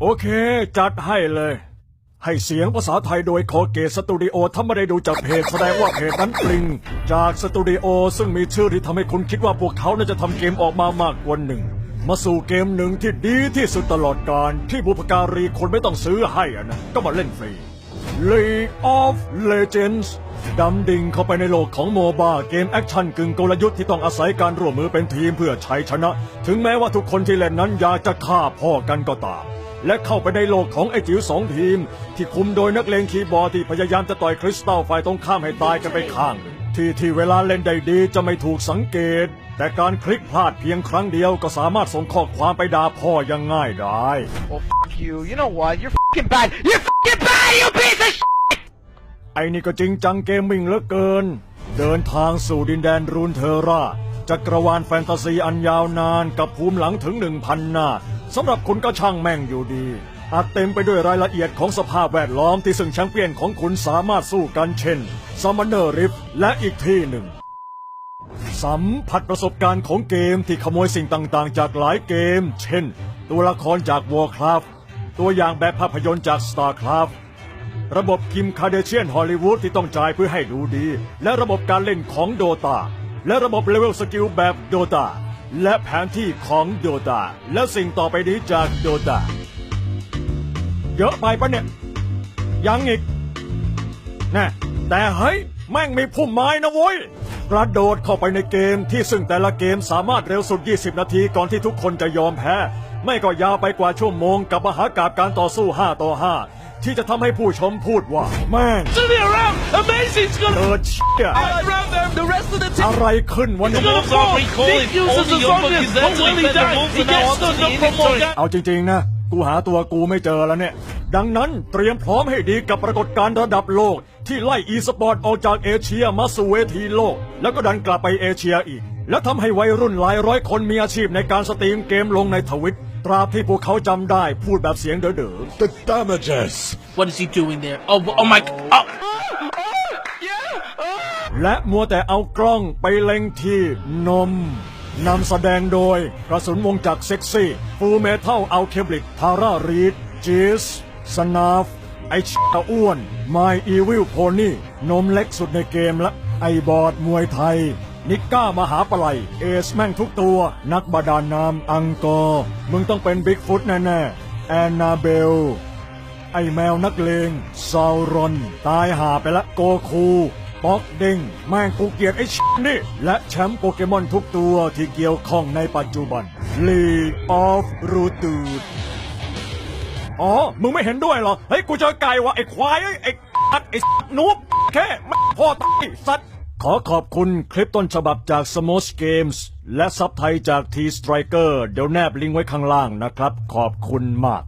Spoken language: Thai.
โอเค จัดให้เลย ให้เสียงภาษาไทยโดยคอเกตสตูดิโอถ้าไม่ได้ดูจากเพจแสดงว่าเพจนั้นปลิง จากสตูดิโอซึ่งมีชื่อที่ทำให้คุณคิดว่าพวกเขาน่าจะทำเกมออกมามากกว่าหนึ่ง มาสู่เกมหนึ่งที่ดีที่สุดตลอดการที่บุพการีคนไม่ต้องซื้อให้อะนะ ก็มาเล่นฟรี League of Legends ดำดิ่งเข้าไปในโลกของโมบาเกมแอคชั่นกึ่งกลยุทธ์ที่ต้องอาศัยการร่วมมือเป็นทีมเพื่อชัยชนะ ถึงแม้ว่าทุกคนที่เล่นนั้นอยากจะฆ่าพ่อกันก็ตาม และเข้าไปในโลกของไอ้จิ๋วสองทีม ที่คุมโดยนักเลงคีย์บอร์ดที่พยายามจะต่อยคริสตัลฝ่ายตรงข้ามให้ตายกันไปข้างหนึ่งที่ที่เวลาเล่นได้ดีจะไม่ถูกสังเกต แต่การคลิกพลาดเพียงครั้งเดียวก็สามารถส่งข้อความไปด่าพ่ออยังง่ายได้ Well, f you. You know what? You're fucking bad. You're fucking bad, you piece of shit! ไอ้นี่ก็จริงจังเกมมิ่งเหลือเกิน เดินทางสู่ดินแดนรูนเทอร่าจักรวาลแฟนตาซีอันยาวนานกับภูมิหลังถึงหนึ่งพันหน้า สำหรับคุณก็ช่างแม่งอยู่ดี อาจเต็มไปด้วยรายละเอียดของสภาพแวดล้อมที่ซึ่งแชมเปี้ยนของคุณสามารถสู้กันเช่นซัมมอนเนอร์ริฟและอีกที่หนึ่ง สัมผัสประสบการณ์ของเกมที่ขโมยสิ่งต่างๆ จากหลายเกม เช่น ตัวละครจาก Warcraft ตัวอย่างแบบภาพยนตร์จาก StarCraft ระบบคิมคาเดเชียนฮอลลีวูดที่ต้องจ่ายเพื่อให้ดูดี และระบบการเล่นของโดตาและระบบเลเวลสกิลแบบโดตา และแผนที่ของโดตาและสิ่งต่อไปนี้จากโดตาเยอะไปปะเนี่ย ยังอีกแน่แต่เฮ้ย แม่งมีพุ่มไม้นะเว้ยกระโดดเข้าไปในเกมที่ซึ่งแต่ละเกมสามารถเร็วสุด 20 นาทีก่อนที่ทุกคนจะยอมแพ้ ไม่ก็ยาวไปกว่าชั่วโมงกับมหากาบการต่อสู้ 5 ต่อ 5 ที่จะทำให้ผู้ชมพูดว่า แม่ง Turn me around! Amazing's gonna เกิดเชี่ย around them! The rest of the team อะไรขึ้นวันนี้ gonna fall! Nick uses the zombies, but when he dies, he gets the number more guy. เอาจริง ๆ นะ กูหาตัวกูไม่เจอแล้วเนี่ย ดังนั้นเตรียมพร้อมให้ดีกับปรากฏการณ์ระดับโลก ที่ไล่อีสปอร์ตออกจากเอเชียมาสู่เวทีโลก แล้วก็ดันกลับไปเอเชียอีก แล้วทำให้วัยรุ่นหลายร้อยคนมีอาชีพในการสตรีมเกมลงในทวิต ตราบที่พวกเขาจำได้พูดแบบเสียงเด๋อ The damages. What is he doing there? Oh, oh my! Oh. ๆและมัวแต่เอากล้องไปเล็งที่นมนำแสดงโดยกระสุนวงจักรเซ็กซี่ฟูเมทัลเอาเคบลิกทาร่ารีดจีสสนาฟ ไอชะอ้วน My Evil Pony นมเล็กสุดในเกมละไอบอดมวยไทย นิก้ามหาปลัย เอสแม่งทุกตัว นักบาดาลน้ำอังกอร์มึงต้องเป็นบิ๊กฟุตแน่ๆ แอนนาเบล ไอแมวนักเลงซาวรอน ตายหาไปละโกคูป๊อกเด้งแม่งกูเกียดไอ้ชนี่ และแชมป์โปเกมอนทุกตัวที่เกี่ยวข้องในปัจจุบัน League of r o t u d อ๋อ มึงไม่เห็นด้วยเหรอ เฮ้ย กูเจอไก่ว่ะไอ้ควายเอ้ยไอ้ไอ้นูบแค่พ่อตายสัตว์ ขอขอบคุณคลิปต้นฉบับจาก s m o s Games และซับไทยจาก T Striker เดี๋ยวแนบลิงก์ไว้ข้างล่างนะครับ ขอบคุณมาก